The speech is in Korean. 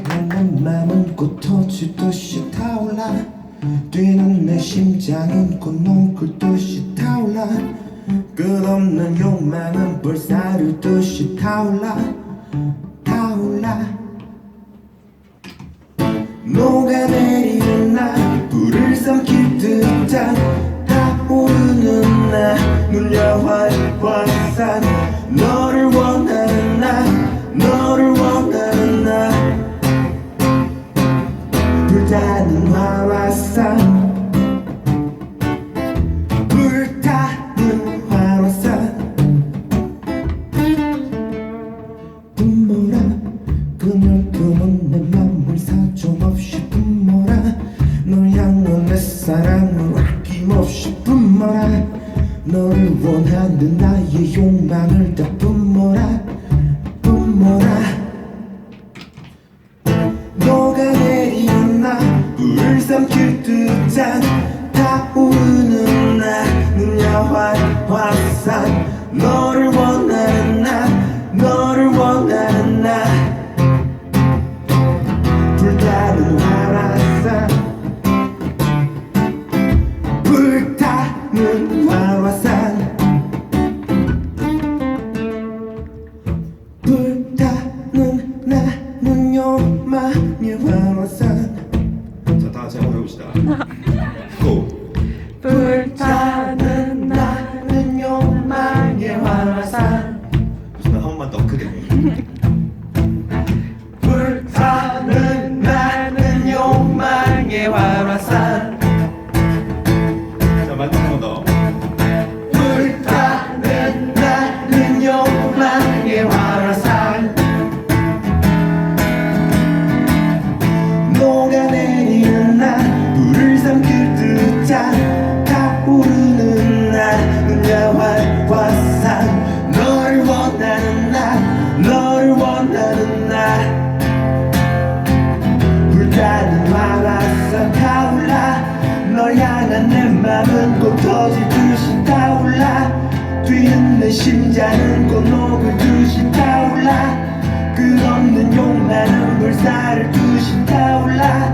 내맘은 맘은 꽃터지듯이 타올라. 뛰는 내 심장은 꽃농굴듯이 타올라. 끝없는 욕망은 불사르듯이 타올라. 타올라. 녹아내리는 날 불을 삼킬 불타는 화화산 불타는 화화산 뿜어라 그녀 그만 내 맘을 사정없이 뿜어라. 널 향한 내 사랑을 아낌없이 뿜어라. 너를 원하는 나의 욕망을 다 불을 삼킬 듯한 타오르는 나 눈여활 화산 너를 원 고! 불타는 마라산 타올라. 널 향한 내 맘은 곧 터지듯이 타올라. 뛰는 내 심장은 곧 녹을듯이 타올라. 끝없는 욕망은 불살을 듯이 타올라.